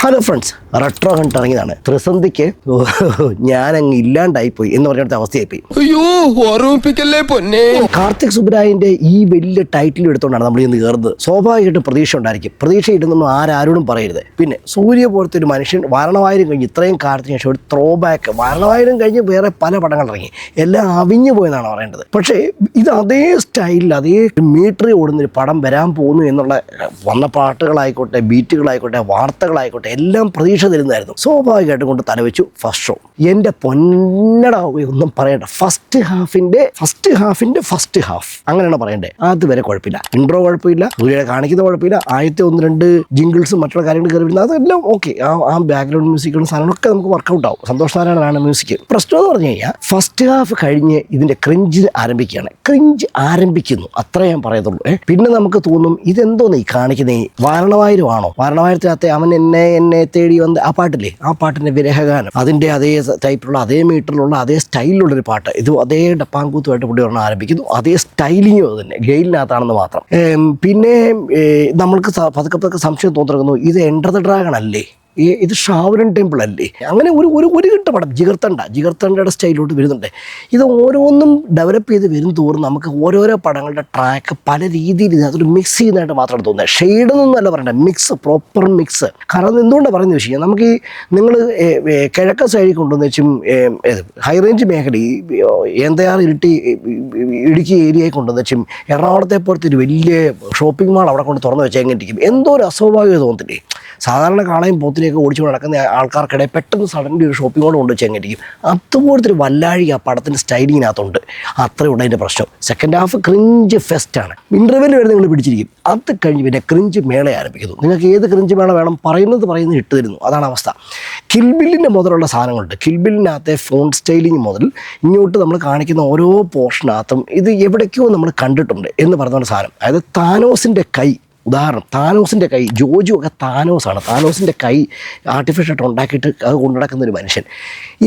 Hello friends retro കണ്ട് ഇറങ്ങിയതാണ്. ത്രിസന്ധിക്ക് ഞാനങ്ങ് ഇല്ലാണ്ടായി പോയി എന്ന് പറഞ്ഞിടത്ത അവസ്ഥയായി പോയി അയ്യോ ഓർമ്മിപ്പിക്കല്ലേ പൊന്നെ? കാർത്തിക് സുബ്രായന്റെ ഈ വലിയ ടൈറ്റിൽ എടുത്തുകൊണ്ടാണ് നമ്മൾ ഇന്ന് കയറുന്നത്. സ്വാഭാവികമായിട്ടും പ്രതീക്ഷ ഉണ്ടായിരിക്കും. പ്രതീക്ഷ ഇടുന്നൊന്നും ആരാരോടും പറയരുത്. പിന്നെ സൂര്യ പോലത്തെ ഒരു മനുഷ്യൻ വാരണവായിരം കഴിഞ്ഞ് ഇത്രയും കാലത്തിന് ശേഷം ഒരു ത്രോ ബാക്ക് വാരണവായിരം കഴിഞ്ഞ് വേറെ പല പടങ്ങൾ ഇറങ്ങി. എല്ലാം അവിഞ്ഞു പോയെന്നാണ് പറയേണ്ടത്. പക്ഷേ ഇത് അതേ സ്റ്റൈലിൽ അതേ മീറ്ററി ഓടുന്ന ഒരു പടം വരാൻ പോകുന്നു എന്നുള്ള വന്ന പാട്ടുകളായിക്കോട്ടെ ബീറ്റുകളായിക്കോട്ടെ വാർത്തകളായിക്കോട്ടെ എല്ലാം പ്രതീക്ഷ തരുന്നതായിരുന്നു. സ്വാഭാവികമായിട്ടും കൊണ്ട് തലവെച്ചു ഫസ്റ്റ് ഷോ എന്റെ പൊന്നട ഒന്നും പറയണ്ട. ഫസ്റ്റ് ഹാഫിന്റെ ഫസ്റ്റ് ഹാഫിന്റെ ഫസ്റ്റ് ഹാഫ് അങ്ങനെയാണ് പറയണ്ടേ. അതുവരെ കുഴപ്പമില്ല. ഇൻട്രോ കുഴപ്പമില്ല. സൂര്യനെ കാണിക്കുന്ന കുഴപ്പമില്ല. ആദ്യത്തെ ഒന്ന് രണ്ട് ജിങ്കിൾസും മറ്റുള്ള കാര്യങ്ങൾ കയറി വരുന്നത് അതെല്ലാം ഓക്കെ ആ ആ ബാക്ക്ഗ്രൗണ്ട് മ്യൂസിക്കുകളും സാധനങ്ങളൊക്കെ നമുക്ക് വർക്കൗട്ട് ആവും. സന്തോഷ് മ്യൂസിക് പ്രശ്നം എന്ന് പറഞ്ഞു കഴിഞ്ഞാൽ ഫസ്റ്റ് ഹാഫ് കഴിഞ്ഞ് ഇതിന്റെ ക്രിഞ്ച് ആരംഭിക്കുകയാണ്. ക്രിഞ്ച് ആരംഭിക്കുന്നു. അത്ര ഞാൻ പറയത്തുള്ളൂ. പിന്നെ നമുക്ക് തോന്നും ഇതെന്തോന്ന് ഈ കാണിക്കുന്നേ? വാരണവായിരമാണോ വാരണവായിരത്തിനകത്തെ അവൻ എന്നെ എന്നെ തേടി വന്ന് ആ പാട്ടില്ലേ? ആ പാട്ടിന്റെ വിരഹഗാനം. അതിന്റെ അതേ ടൈപ്പിലുള്ള അതേ മീറ്ററിലുള്ള അതേ സ്റ്റൈലിലുള്ളൊരു പാട്ട്. ഇത് അതേ ഡപ്പാങ്കൂത്തുമായിട്ട് പുള്ളി ഒരെണ്ണം ആരംഭിക്കുന്നു. അതേ സ്റ്റൈലിങ്ങും അത് തന്നെ. ഗെയിലിനകത്താണെന്ന് മാത്രം. പിന്നെ നമ്മൾക്ക് പതുക്കെ പതുക്കെ സംശയം തോന്നിറങ്ങുന്നു. ഇത് എന്റർ ദ ഡ്രാഗൺ അല്ലേ? ഈ ഇത് ഷാവരൻ ടെമ്പിൾ അല്ലേ? അങ്ങനെ ഒരു ഒരു ഒരു കിട്ട പടം ജിഗർത്തണ്ട ജിഗർത്തണ്ടയുടെ സ്റ്റൈലോട്ട് വരുന്നുണ്ട്. ഇത് ഓരോന്നും ഡെവലപ്പ് ചെയ്ത് വരും തോറും നമുക്ക് ഓരോരോ പടങ്ങളുടെ ട്രാക്ക് പല രീതിയിൽ അതൊരു മിക്സ് ചെയ്യുന്നതായിട്ട് മാത്രമാണ് തോന്നുന്നത്. ഷെയ്ഡ് എന്നല്ല പറയണ്ട മിക്സ് പ്രോപ്പർ മിക്സ് കാരണം എന്തുകൊണ്ടാണ് പറയുന്നത് വിഷയം നമുക്ക് ഈ നിങ്ങൾ കിഴക്കൻ സൈഡിൽ കൊണ്ടുവന്ന് വെച്ചും ഹൈ റേഞ്ച് മേഖല ഈ ഏന്തയാർ ഇരുട്ടി ഇടുക്കി ഏരിയയിൽ കൊണ്ടുവന്ന് വെച്ചും എറണാകുളത്തെ പോലത്തെ ഒരു വലിയ ഷോപ്പിംഗ് മാൾ അവിടെ കൊണ്ട് തുറന്ന് വെച്ചാൽ എങ്ങനെ ഇരിക്കും? എന്തോ ഒരു അസ്വാഭാവികത തോന്നത്തില്ലേ? സാധാരണ കാളയും പോത്തിനെയൊക്കെ ഓടിച്ചു നടക്കുന്ന ആൾക്കാർക്കിടയിൽ പെട്ടെന്ന് സഡൻലി ഒരു ഷോപ്പിംഗ് മോൾ കൊണ്ട് ഇരിക്കും അതുപോലത്തെ ഒരു വല്ലാഴി ആ പടത്തിന്റെ സ്റ്റൈലിങ്ങിനകത്തുണ്ട് അത്രേ ഉണ്ട് അതിന്റെ പ്രശ്നം സെക്കൻഡ് ഹാഫ് ക്രിഞ്ച് ഫെസ്റ്റാണ് ഇന്റർവെൽ വരെ നിങ്ങൾ പിടിച്ചിരിക്കും. അത് കഴിഞ്ഞ് പിന്നെ ക്രിഞ്ച് മേള ആരംഭിക്കുന്നു. നിങ്ങൾക്ക് ഏത് ക്രിഞ്ച് മേള വേണം പറയുന്നത് പറയുന്നത് ഇട്ട് തരുന്നു. അതാണ് അവസ്ഥ. കിൽബില്ലിന്റെ മുതലുള്ള സാധനങ്ങളുണ്ട്. കിൽബില്ലിനകത്തെ ഫോൺ സ്റ്റൈലിംഗ് മുതൽ ഇങ്ങോട്ട് നമ്മൾ കാണിക്കുന്ന ഓരോ പോർഷനകത്തും ഇത് എവിടേക്കോ നമ്മൾ കണ്ടിട്ടുണ്ട് എന്ന് പറഞ്ഞ സാധനം. അതായത് താനോസിന്റെ കൈ. ഉദാഹരണം താനോസിന്റെ കൈ ജോജു ഒക്കെ താനോസാണ്. താനോസിന്റെ കൈ ആർട്ടിഫിഷ്യലായിട്ട് ഉണ്ടാക്കിയിട്ട് അത് കൊണ്ടുനടക്കുന്ന ഒരു മനുഷ്യൻ.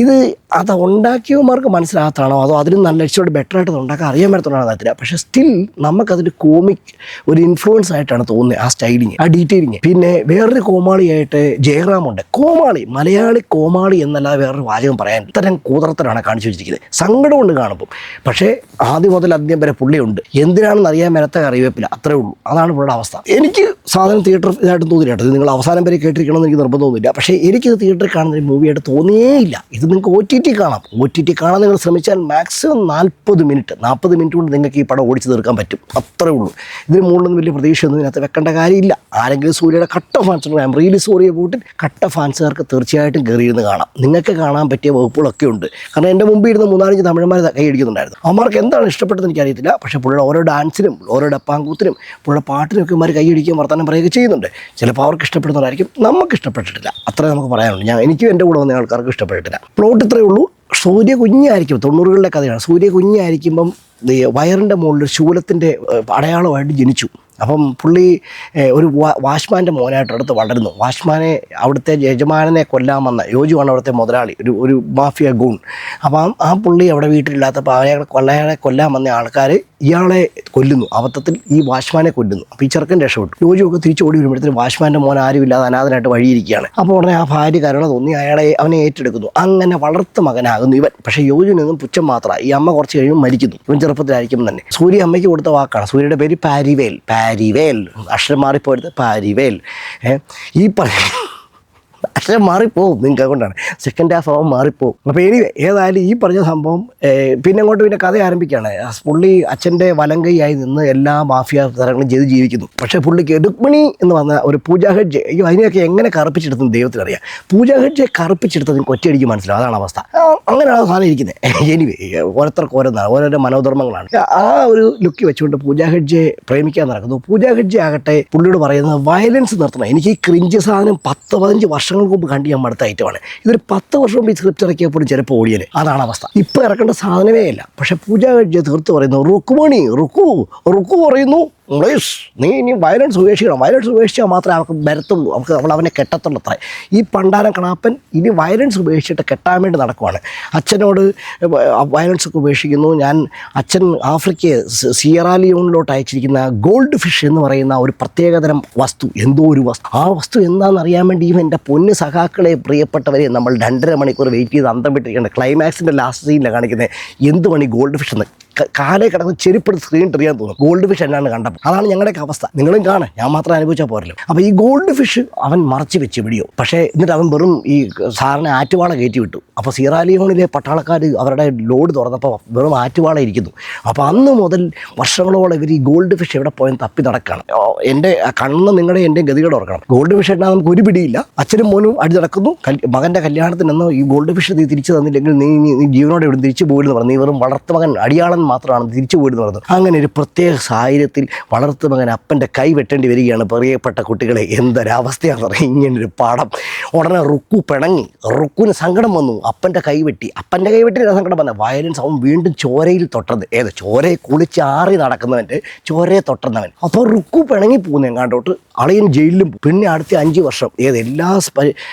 ഇത് അത് ഉണ്ടാക്കിയവന്മാർക്ക് മനസ്സിലാകത്താണോ അതോ അതിനും നല്ല ഇച്ചിരി ബെറ്റർ ആയിട്ട് ഉണ്ടാക്കാൻ അറിയാൻ പറ്റത്തുള്ളതാണ് അറിയത്തില്ല. പക്ഷേ സ്റ്റിൽ നമുക്കതൊരു കോമിക് ഒരു ഇൻഫ്ലുവൻസ് ആയിട്ടാണ് തോന്നുന്നത് ആ സ്റ്റൈലിങ് ആ ഡീറ്റെയിലിങ് പിന്നെ വേറൊരു കോമാളിയായിട്ട് ജയറാമുണ്ട് കോമാളി മലയാളി കോമാളി എന്നല്ലാതെ വേറൊരു വാചകം പറയാൻ ഇത്തരം കൂതറത്തരാണ് കാണിച്ചു വെച്ചിരിക്കുന്നത്. സങ്കടം കൊണ്ട് കാണുമ്പോൾ പക്ഷേ ആദ്യം മുതൽ അന്ത്യം വരെ പുള്ളിയുണ്ട്. എന്തിനാണെന്ന് അറിയാൻ മേലത്തെ അറിയപ്പില്ല അത്രേ ഉള്ളൂ. അതാണ് ഇവിടെ അവസ്ഥ. എനിക്ക് സാധനം തിയേറ്റർ ഇതായിട്ട് തോന്നില്ല കേട്ടോ. നിങ്ങൾ അവസാനം വരെ കേട്ടിരിക്കണമെന്ന് എനിക്ക് നിർബന്ധമൊന്നുമില്ല പക്ഷേ എനിക്കിത് തിയേറ്ററിൽ കാണുന്ന മൂവിയായിട്ട് തോന്നിയേയില്ല ഇത് നിങ്ങൾക്ക് ഒ ടി ടി കാണാം. ഒ ടി ടി കാണാൻ നിങ്ങൾ ശ്രമിച്ചാൽ മാക്സിമം നാൽപ്പത് മിനിറ്റ് നാൽപ്പത് മിനിറ്റ് കൊണ്ട് നിങ്ങൾക്ക് ഈ പടം ഓടിച്ച് തീർക്കാൻ പറ്റും. അത്രേ ഉള്ളൂ. ഇതിന് മുകളിലൊന്നും വലിയ പ്രതീക്ഷയൊന്നും ഇതിനകത്ത് വെക്കേണ്ട കാര്യമില്ല. ആരെങ്കിലും സൂര്യയുടെ കട്ട fans I'm really sorry പോയിട്ട് കട്ട ഫാൻസുകാർക്ക് തീർച്ചയായിട്ടും കയറിയിരുന്ന് കാണാം. നിങ്ങൾക്ക് കാണാൻ പറ്റിയ വകുപ്പുകളൊക്കെ ഉണ്ട്. കാരണം എന്റെ മുമ്പിൽ ഇരുന്ന് മൂന്നാലഞ്ച് തമിഴന്മാർ കൈയടിക്കുന്നുണ്ടായിരുന്നു അവർക്ക് എന്താണ് ഇഷ്ടപ്പെട്ടതെന്ന് എനിക്കറിയത്തില്ല. പക്ഷേ പുള്ളിയുടെ ഓരോ ഡാൻസിനും ഓരോ ഡപ്പാങ്കൂത്തിനും പുള്ളിയുടെ പാട്ടിനൊക്കെ ഇവന്മാർ കൈയടിക്കുകയും വർത്തമാനം പറയുകയൊക്കെ ചെയ്യുന്നുണ്ട്. ചിലപ്പോൾ അവർക്ക് ഇഷ്ടപ്പെടുന്നവരായിരിക്കും. നമുക്ക് ഇഷ്ടപ്പെട്ടിട്ടില്ല. അത്രേ നമുക്ക് പറയാനുള്ളൂ. ഞാൻ എനിക്കും എന്റെ കൂടെ വന്ന ആൾക്കാർക്ക് ഇഷ്ടപ്പെട്ടിട്ടില്ല. പ്ലോട്ട് ഇത്രയേ ഉള്ളൂ. സൂര്യ കുഞ്ഞായിരിക്കും. തൊണ്ണൂറുകളിലെ കഥയാണ്. സൂര്യ കുഞ്ഞായിരിക്കുമ്പം വയറിന്റെ മുകളിൽ ശൂലത്തിന്റെ അടയാളമായിട്ട് ജനിച്ചു. അപ്പം പുള്ളി ഒരു വാ- വാച്ച്മാന്റെ മോനായിട്ട് അടുത്ത് വളരുന്നു. വാഷ്മാനെ അവിടുത്തെ യജമാനനെ കൊല്ലാമെന്ന യോജുവാണ് അവിടുത്തെ മുതലാളി ഒരു ഒരു മാഫിയ ഗൂൺ. അപ്പം ആ- പുള്ളി അവിടെ വീട്ടിലില്ലാത്തപ്പോൾ അയാളെ കൊല്ലയാളെ കൊല്ലാമെന്ന ആൾക്കാർ ഇയാളെ കൊല്ലുന്നു. അബദ്ധത്തിൽ ഈ വാഷ്മാനെ കൊല്ലുന്നു. അപ്പോൾ ഈ ചെറുക്കൻ രക്ഷപ്പെട്ടു. യോജു ഒക്കെ തിരിച്ചു ഓടി വരുമ്പോഴത്തേന് വാഷ്മാന്റെ മോൻ ആരുമില്ലാതെ അനാഥനായിട്ട് വഴിയിരിക്കുകയാണ്. അപ്പോൾ ഉടനെ ആ ഭാര്യ കരുണ തോന്നി അയാളെ അവനെ ഏറ്റെടുക്കുന്നു. അങ്ങനെ വളർത്ത മകനാകുന്നു ഇവൻ. പക്ഷേ യോജുവിനൊന്നും പുച്ഛം മാത്രമാണ് ഈ അമ്മ കുറച്ച് കഴിയുമ്പോൾ മരിക്കുന്നു. ഇവൻ ചെറുപ്പത്തിലായിരിക്കും തന്നെ. സൂര്യ അമ്മയ്ക്ക് കൊടുത്ത വാക്കാണ്. സൂര്യയുടെ പേര് പാരിവേൽ. പാരിവേൽ. അക്ഷരം മാറിപ്പോയത് പാരിവേൽ. ഈ പറ അക്ഷരം മാറിപ്പോവും നിങ്ങൾക്ക് അതുകൊണ്ടാണ്. സെക്കൻഡ് ഹാഫ് ആവും മാറിപ്പോവും. അപ്പോൾ ഇനി ഏതായാലും ഈ പറഞ്ഞ സംഭവം പിന്നെ അങ്ങോട്ട് പിന്നെ കഥ ആരംഭിക്കുകയാണ്. പുള്ളി അച്ഛന്റെ വലങ്കൈയായി നിന്ന് എല്ലാ മാഫിയ തരങ്ങളും ചെയ്ത് ജീവിക്കുന്നു. പക്ഷേ പുള്ളിക്ക് രുക്മിണി എന്ന് പറഞ്ഞ ഒരു പൂജാ ഹെഡ്ജ് അയ്യോ അതിനെയൊക്കെ എങ്ങനെ കറുപ്പിച്ചെടുത്തെന്ന് ദൈവത്തിനറിയാം. പൂജാ ഹെഡ്ജെ കറുപ്പിച്ചെടുത്തത് കൊച്ചടിക്ക് മനസ്സിലാവും. അതാണ് അവസ്ഥ. അങ്ങനെയാണ് സാധനം ഇരിക്കുന്നത് എനിവേ ഓരോരുത്തർക്ക് ഓരോന്നാണ് ഓരോരോ മനോധർമ്മങ്ങളാണ്. ആ ഒരു ലുക്ക് വെച്ചുകൊണ്ട് പൂജാ ഹെഡ്ജെ പ്രേമിക്കാൻ നടക്കുന്നു. പൂജാ ഹെഡ്ജെ ആകട്ടെ പുള്ളിയോട് പറയുന്നത് വയലൻസ് നിർത്തണം. എനിക്ക് ഈ ക്രിഞ്ച് സാധനം പത്ത് പതിനഞ്ച് വർഷങ്ങൾക്ക് മുമ്പ് കണ്ട് ഞാൻ മടുത്ത ഐറ്റമാണ്. ഇതൊരു പത്ത് വർഷം മുമ്പ് ഈ സ്ക്രിപ്റ്റ് ഇറക്കിയപ്പോഴും ചിലപ്പോൾ ഓടിയനെ. അതാണ് അവസ്ഥ. ഇപ്പോൾ ഇറക്കേണ്ട സാധനമേ അല്ല പക്ഷേ പൂജ കഴിച്ച് തീർത്ത് പറയുന്നു റുക്കുമണി റുക്കു റുക്കു പറയുന്നു. പ്ലീസ് നീ ഇനി വയലൻസ് ഉപേക്ഷിക്കണം. വയലൻസ് ഉപേക്ഷിച്ചാൽ മാത്രമേ അവർക്ക് വരത്തുള്ളൂ. നമുക്ക് നമ്മൾ അവനെ കെട്ടത്തുള്ളൂ. അത്ര ഈ പണ്ടാരം കണാപ്പൻ ഇനി വയലൻസ് ഉപേക്ഷിച്ചിട്ട് കെട്ടാൻ വേണ്ടി നടക്കുവാണ്. അച്ഛനോട് വയലൻസ് ഒക്കെ ഉപേക്ഷിക്കുന്നു. ഞാൻ അച്ഛൻ ആഫ്രിക്കയെ സിയറാലിയോണിലോട്ട് അയച്ചിരിക്കുന്ന ഗോൾഡ് ഫിഷ് എന്ന് പറയുന്ന ഒരു പ്രത്യേകതരം വസ്തു. എന്തോ ഒരു വസ്തു. ആ വസ്തു എന്താണെന്ന് അറിയാൻ വേണ്ടി ഇവൻ എന്റെ പൊന്ന് സഖാക്കളെ പ്രിയപ്പെട്ടവരെ നമ്മൾ രണ്ടര മണിക്കൂർ വെയിറ്റ് ചെയ്ത് അന്തം വിട്ടിരിക്കേണ്ട ക്ലൈമാക്സിന്റെ ലാസ്റ്റ് സീനിലാണ് കാണിക്കുന്നത്. എന്ത് ഗോൾഡ് ഫിഷ് എന്ന്? കാലേ കിടന്ന് ചെരുപ്പെടുത്ത് സ്ക്രീൻ എറിയാൻ തോന്നും. ഗോൾഡ് ഫിഷ് എന്നാണ് കണ്ടപ്പോൾ അതാണ് ഞങ്ങളുടെയൊക്കെ അവസ്ഥ. നിങ്ങളും കാണാം. ഞാൻ മാത്രം അനുഭവിച്ചാൽ പോരല്ലോ. അപ്പോൾ ഈ ഗോൾഡ് ഫിഷ് അവൻ മറച്ച് വെച്ച് പിടിയോ പക്ഷേ എന്നിട്ട് അവൻ വെറും ഈ സാറിനെ ആറ്റുവാള കയറ്റി വിട്ടു. അപ്പോൾ സീറാലിയോണിലെ പട്ടാളക്കാർ അവരുടെ ലോഡ് തുറന്നപ്പോൾ വെറും ആറ്റുവാള ഇരിക്കുന്നു. അപ്പോൾ അന്ന് മുതൽ വർഷങ്ങളോളം ഇവർ ഈ ഗോൾഡ് ഫിഷ് എവിടെ പോയെന്ന് തപ്പി നടക്കുകയാണ് എന്റെ കണ്ണ് നിങ്ങളുടെ എന്റെ ഗതികേട് ഓർക്കണം. ഗോൾഡ് ഫിഷ് എന്നാ നമുക്ക് ഒരു പിടിയില്ല. അച്ഛനും മോനും അടി നടക്കുന്നു. മകന്റെ കല്യാണത്തിനൊന്നും ഈ ഗോൾഡ് ഫിഷ് നീ തിരിച്ചു തന്നില്ലെങ്കിൽ നീ നീ- ജീവനോടെ ഇവിടെ തിരിച്ചു പോയിരുന്നു പറഞ്ഞു. നീ വെറും വളർത്തു മകൻ മാത്രമാണ് തിരിച്ചു പോയിന്ന് പറഞ്ഞത്. അങ്ങനെ ഒരു പ്രത്യേക സാഹചര്യത്തിൽ വളർത്തു മകൻ അപ്പന്റെ കൈ വെട്ടേണ്ടി വരികയാണ് പ്രിയപ്പെട്ട കുട്ടികളെ. എന്തൊരവസ്ഥയാണെന്ന് പറയുക ഇങ്ങനൊരു പാഠം. ഉടനെ റുക്കു പിണങ്ങി. റുക്കുവിന് സങ്കടം വന്നു. അപ്പന്റെ കൈ വെട്ടി. അപ്പന്റെ വെട്ടി സങ്കടം വന്നത്. വയലൻസ് അവൻ വീണ്ടും ചോരയിൽ തൊട്ടത്. ഏത്? ചോരയെ കുളിച്ചാറി നടക്കുന്നവന്റെ ചോരയെ തൊട്ടുന്നവൻ. അപ്പോൾ റുക്കു പിണങ്ങി പോകുന്നു എങ്ങാണ്ടോട്ട്. അളിയൻ ജയിലിലും. പിന്നെ അടുത്ത അഞ്ച് വർഷം. ഏത്? എല്ലാ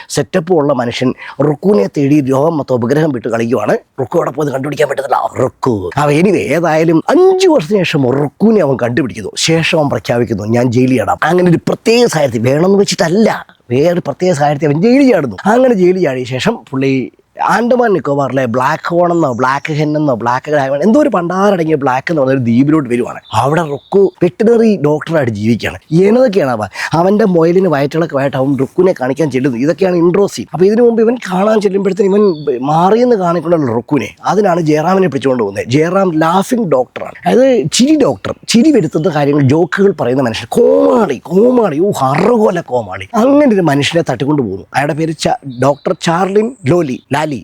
സെറ്റപ്പും ഉള്ള മനുഷ്യൻ റുക്കുവിനെ തേടി രോഗം മൊത്തം ഉപഗ്രഹം വിട്ട് കളിക്കുവാണ്. റുക്കു അവിടെ പോയി കണ്ടുപിടിക്കാൻ പറ്റത്തില്ല. റുക്കു. അവ എനിവേ ഏതായാലും അഞ്ചു വർഷത്തിന് ശേഷം ഉറക്കൂനെ അവൻ കണ്ടുപിടിക്കുന്നു. ശേഷം അവൻ പ്രഖ്യാപിക്കുന്നു ഞാൻ ജയിലിൽ ചാടാം അങ്ങനെ ഒരു പ്രത്യേക സാഹചര്യത്തിൽ വേണമെന്ന് വെച്ചിട്ടല്ല. വേറെ പ്രത്യേക സാഹചര്യത്തിൽ അവൻ ജയിലിൽ ചാടുന്നു. അങ്ങനെ ജയിലിൽ ചാടിയ ശേഷം പുള്ളി ആൻഡമാൻ നിക്കോബാറിലെ ബ്ലാക്ക് ഹോൺ എന്നോ ബ്ലാക്ക് ഹെൻ എന്നോ ബ്ലാക്ക് ഡയമണ്ട് എന്തോ ഒരു പണ്ടാറടങ്ങിയ ബ്ലാക്ക് എന്ന് പറഞ്ഞ ഒരു ദ്വീപിലോട്ട് വരുവാണ്. അവിടെ റുക്കു വെറ്റിനറി ഡോക്ടറായിട്ട് ജീവിക്കുകയാണ്. എന്നതൊക്കെയാണ് അവൻ അവന്റെ മൊയലിന് വയറ്റിളൊക്കെ ആയിട്ട് അവൻ റുക്കുവിനെ കാണിക്കാൻ ചെല്ലുന്നത് ഇതൊക്കെയാണ് ഇൻട്രോ സീൻ. അപ്പോൾ ഇതിനു മുമ്പ് ഇവൻ കാണാൻ ചെല്ലുമ്പോഴത്തേന് ഇവൻ മാറിയെന്ന് കാണിക്കൊണ്ടുള്ള റുക്കുവിനെ. അതിനാണ് ജയറാമിനെ പിടിച്ചുകൊണ്ട് പോകുന്നത്. ജയറാം ലാഫിംഗ് ഡോക്ടറാണ്. അതായത് ചിരി ഡോക്ടർ. ചിരി വരുത്തുന്ന കാര്യങ്ങൾ ജോക്കുകൾ പറയുന്ന മനുഷ്യൻ. കോമാളി കോമാളി. ഓ ഹറുകോല കോമാളി. അങ്ങനെ ഒരു മനുഷ്യനെ തട്ടിക്കൊണ്ട് പോകുന്നു അയാളുടെ പേര് ഡോക്ടർ ചാർലിൻ ലോലി.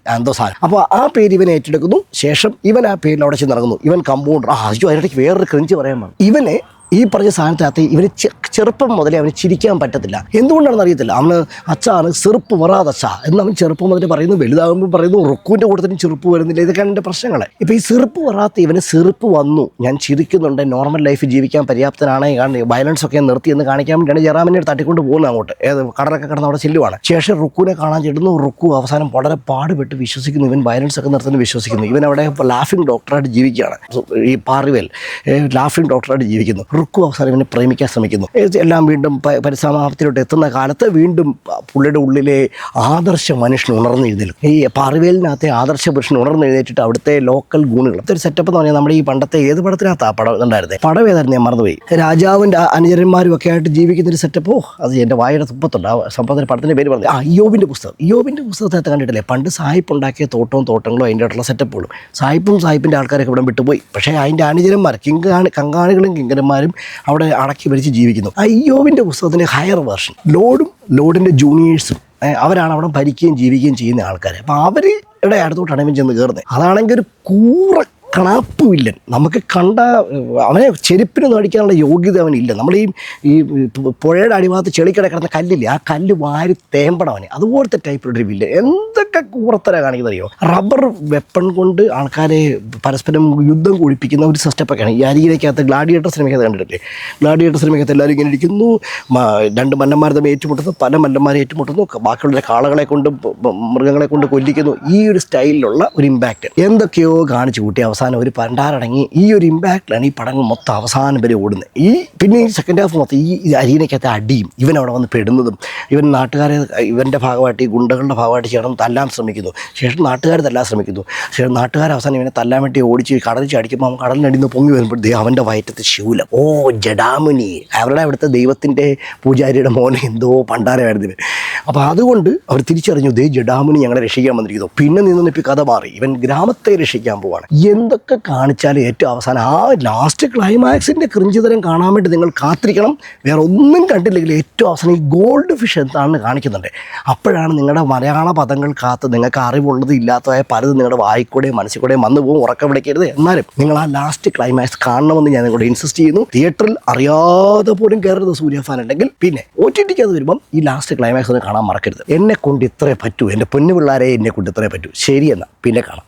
ആ, എന്തോ സാധനം അപ്പോൾ ആ പേര് ഇവൻ ഏറ്റെടുക്കുന്നു. ശേഷം ഇവൻ ആ പേരിൽ അവിടെ ചെന്ന് ഇറങ്ങുന്നു ഇവൻ കമ്പൗണ്ടർ. ആ അയ്യോ അതിനിടയ്ക്ക് വേറൊരു ക്രിഞ്ച് പറയാൻ വേണം ഇവനെ ഈ പറഞ്ഞ സാധനത്തിനകത്ത് ഇവന് ചെറുപ്പം മുതലേ അവന് ചിരിക്കാൻ പറ്റത്തില്ല. എന്തുകൊണ്ടാണെന്ന് അറിയത്തില്ല? അവന് അച്ഛാണ് ചെറുപ്പ് വറാതച്ച എന്ന് അവൻ ചെറുപ്പം മുതലേ പറയുന്നു വലുതാകുമ്പോൾ പറയുന്നു റുക്കുവിന്റെ കൂട്ടത്തിനും ചെറുപ്പ് വരുന്നില്ല. ഇതൊക്കെയാണ് എന്റെ പ്രശ്നങ്ങൾ ഇപ്പോൾ ഈ ചെറുപ്പ് വറാത്ത ഇവന് ചെറുപ്പ് വന്നു. ഞാൻ ചിരിക്കുന്നുണ്ട് നോർമൽ ലൈഫ് ജീവിക്കാൻ പര്യാപ്തനാണ്. കാരണം വയലൻസ് ഒക്കെ നിർത്തി എന്ന് കാണിക്കാൻ വേണ്ടിയാണ് ജയറാമിനെ തട്ടിക്കൊണ്ട് പോകുന്നത് അങ്ങോട്ട്. ഏത് കടലൊക്കെ കിടന്ന് അവിടെ ചെല്ലുവാണ്. ശേഷം റുക്കുവിനെ കാണാൻ ചെല്ലുന്നു. റുക്കു അവസാനം വളരെ പാടുപെട്ട് വിശ്വസിക്കുന്നു. ഇവൻ വയലൻസ് ഒക്കെ നിർത്തുന്നു വിശ്വസിക്കുന്നു. ഇവൻ അവിടെ ലാഫിംഗ് ഡോക്ടറായിട്ട് ജീവിക്കുകയാണ്. ഈ പാറിവേൽ ലാഫിംഗ് ഡോക്ടറായിട്ട് ജീവിക്കുന്നു. റുക്കു അവസാനം ഇവനെ പ്രേമിക്കാൻ ശ്രമിക്കുന്നു. എല്ലാം വീണ്ടും പരിസമാപ്തിയിലോട്ട് എത്തുന്ന കാലത്ത് വീണ്ടും പുള്ളിയുടെ ഉള്ളിലെ ആദർശ മനുഷ്യൻ ഉണർന്നെഴുന്നേൽക്കും. ഈ പാറവേലിനകത്തെ ആദർശ പുരുഷൻ ഉണർന്നെഴുന്നേറ്റിട്ട് അവിടുത്തെ ലോക്കൽ ഗുണുകൾ ഒരു സെറ്റപ്പ് എന്ന് പറഞ്ഞാൽ നമ്മുടെ ഈ പണ്ടത്തെ ഏത് പടത്തിനകത്താ പടം ഉണ്ടായിരുന്നത് പടം ഏതായിരുന്നു? ഞാൻ മറന്നുപോയി. രാജാവിന്റെ അനുചരന്മാരും ഒക്കെ ആയിട്ട് ജീവിക്കുന്ന ഒരു സെറ്റപ്പോ അത് എന്റെ വായുടെ തുപ്പത്തുണ്ട്. ആ സംഭവത്തിന്റെ പടത്തിന്റെ പേര് പറഞ്ഞു. ആ ഇയോബിന്റെ പുസ്തകം. അയ്യോബിന്റെ പുസ്തകത്തെ കണ്ടിട്ടില്ലേ? പണ്ട് സായിപ്പ് ഉണ്ടാക്കിയ തോട്ടവും തോട്ടങ്ങളും അതിന്റെ ആയിട്ടുള്ള സെറ്റപ്പുകളും സായിപ്പും സായിപ്പിന്റെ ആൾക്കാരൊക്കെ ഇവിടെ വിട്ടുപോയി. പക്ഷേ അതിന്റെ അനുചരന്മാർ കിങ്കാണി കങ്കാണികളും കിങ്കരന്മാരും അവിടെ അടക്കി ഭരിച്ച് ജീവിക്കുന്നു. അയ്യോവിന്റെ പുസ്തകത്തിന്റെ ഹയർ വേർഷൻ ലോഡും ലോഡിന്റെ ജൂനിയേഴ്സും അവരാണ് അവിടെ ഭരിക്കുകയും ജീവിക്കുകയും ചെയ്യുന്ന ആൾക്കാർ അപ്പോൾ അവരുടെ അടുത്തോട്ടാണ് ഇവൻ ചെന്ന് കയറുന്നത് അതാണെങ്കിൽ ഒരു കൂറ കണാപ്പ് വില്ലൻ നമുക്ക് കണ്ട അവനെ ചെരുപ്പിന് മേടിക്കാനുള്ള യോഗ്യത അവനില്ല. നമ്മൾ ഈ ഈ പുഴയുടെ അടിഭാഗത്ത് ചെളിക്കട കിടന്ന കല്ലില്ലേ ആ കല്ല് വാരി തേമ്പടവനെ അതുപോലത്തെ ടൈപ്പിലുള്ള ഒരു വില്ലൻ എന്തൊക്കെ കൂറത്തര കാണിക്കുന്നറിയോ റബ്ബർ വെപ്പൺ കൊണ്ട് ആൾക്കാരെ പരസ്പരം യുദ്ധം കുഴിപ്പിക്കുന്ന ഒരു സിസ്റ്റപ്പൊക്കെയാണ് ഈ അരികിലേക്കകത്ത് ഗ്ലാഡിയേറ്റർ സിനിമയ്ക്കകത്ത് കണ്ടിട്ടില്ലേ? ഗ്ലാഡിയേറ്റർ സിനിമയ്ക്കകത്ത് എല്ലാവരും ഇങ്ങനെ ഇരിക്കുന്നു. രണ്ട് മല്ലന്മാർ തമ്മിൽ ഏറ്റുമുട്ടുന്നു പല മല്ലന്മാരെ ഏറ്റുമുട്ടുന്നു ബാക്കിയുള്ള കാളകളെ കൊണ്ട് മൃഗങ്ങളെ കൊണ്ട് കൊല്ലിക്കുന്നു. ഈ ഒരു സ്റ്റൈലിലുള്ള ഒരു ഇമ്പാക്റ്റ് എന്തൊക്കെയോ കാണിച്ചു കൂട്ടി അവസാനം ഒരു പണ്ടാറടങ്ങി ഈ ഒരു ഇമ്പാക്റ്റിലാണ് ഈ പടങ്ങൾ മൊത്തം അവസാനം വരെ ഓടുന്നത്. ഈ പിന്നെ ഈ സെക്കൻഡ് ഹാഫ് മൊത്തം ഈ അരീനയ്ക്കകത്ത് അടിയും ഇവൻ അവിടെ വന്ന് പെടുന്നതും ഇവൻ നാട്ടുകാരെ ഇവന്റെ ഭാഗമായിട്ട് ഈ ഗുണ്ടകളുടെ ഭാഗമായിട്ട് ചേർന്ന് തല്ലാൻ ശ്രമിക്കുന്നു. ശേഷം നാട്ടുകാർ തല്ലാൻ ശ്രമിക്കുന്നു. ശേഷം നാട്ടുകാർ അവസാനം ഇവനെ തല്ലാൻ വേണ്ടി ഓടിച്ച് കടലിൽ ചടിക്കുമ്പോൾ അവൻ കടലിനടിയിൽ നിന്ന് പൊങ്ങി വരുമ്പോഴത്തേ അവന്റെ വയറ്റത്ത് ശൂലം. ഓ ജഡാമുനി അവരുടെ അവിടുത്തെ ദൈവത്തിന്റെ പൂജാരിയുടെ മോനെ എന്തോ പണ്ടാരമായിരുന്നു അപ്പോൾ അതുകൊണ്ട് അവർ തിരിച്ചറിഞ്ഞു ദേ ജഡാമുനി ഞങ്ങളെ രക്ഷിക്കാൻ വന്നിരിക്കുന്നു. പിന്നെ നിന്ന് ഇപ്പോൾ കഥ മാറി. ഇവൻ ഗ്രാമത്തെ രക്ഷിക്കാൻ പോവാണ്. എന്തൊക്കെ കാണിച്ചാലും ഏറ്റവും അവസാനം ആ ലാസ്റ്റ് ക്ലൈമാക്സിന്റെ ക്രിഞ്ചിതരം കാണാൻ വേണ്ടി നിങ്ങൾ കാത്തിരിക്കണം. വേറെ ഒന്നും കണ്ടില്ലെങ്കിൽ ഏറ്റവും അവസാനം ഈ ഗോൾഡ് ഫിഷ് എന്താണെന്ന് കാണിക്കുന്നുണ്ട്. അപ്പോഴാണ് നിങ്ങളുടെ മലയാള പദങ്ങൾ കാത്ത് നിങ്ങൾക്ക് അറിവുള്ളത് ഇല്ലാത്തതായ പലതും നിങ്ങളുടെ വായിക്കൂടെയും മനസ്സിൽ കൂടെയും വന്നു പോകും. ഉറക്കം വിളിക്കരുത് എന്നാലും നിങ്ങൾ ആ ലാസ്റ്റ് ക്ലൈമാക്സ് കാണണമെന്ന് ഞാൻ നിങ്ങളോട് ഇൻസിസ്റ്റ് ചെയ്യുന്നു. തിയേറ്ററിൽ അറിയാതെ പോലും കയറരുത് സൂര്യ ഫാൻ ഉണ്ടെങ്കിൽ. പിന്നെ ഒ ടി ടിക്ക് അത് വരുമ്പം ഈ ലാസ്റ്റ് ക്ലൈമാക്സ് ഒന്ന് കാണാൻ മറക്കരുത്. എന്നെ കൊണ്ട് ഇത്രേ പറ്റൂ. എന്റെ പൊന്നു പിള്ളേരെ എന്നെ കൊണ്ട് ഇത്രേ പറ്റൂ. ശരിയെന്നാ. പിന്നെ കാണാം.